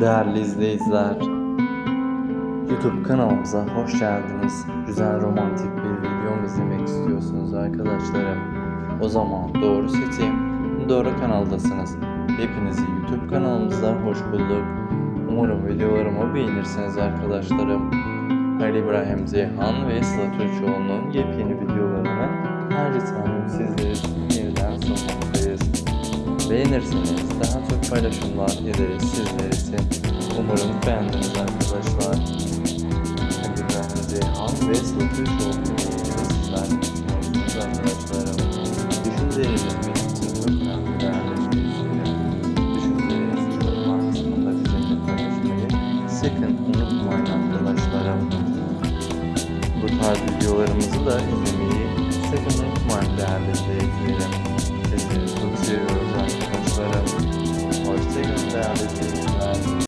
Değerli izleyiciler, YouTube kanalımıza hoş geldiniz. Güzel romantik bir video izlemek istiyorsunuz arkadaşlarım. O zaman doğru seçim, doğru kanaldasınız. Hepinizi YouTube kanalımıza hoş bulduk. Umarım videolarımı beğenirsiniz arkadaşlarım. Ali İbrahim Zeyhan ve Sıla Türkoğlu'nun yepyeni videolarını her zaman sizlere. Beğenirseniz daha çok paylaşımlar ederiz sizler için. Umarım beğendiniz arkadaşlar. Hadi ben Zeyhan ve Sılatı Şov'un sizler dinliyorsunuz arkadaşlarım. Düşünceleriniz benim için çok önemli değerli. Düşüncelerinizi yorumlar kısmında bizimle paylaşmayı sakın unutmayın arkadaşlarım. Bu tarz videolarımızı da izlemeyi sakın unutmayın değerli izleyicilerim. down.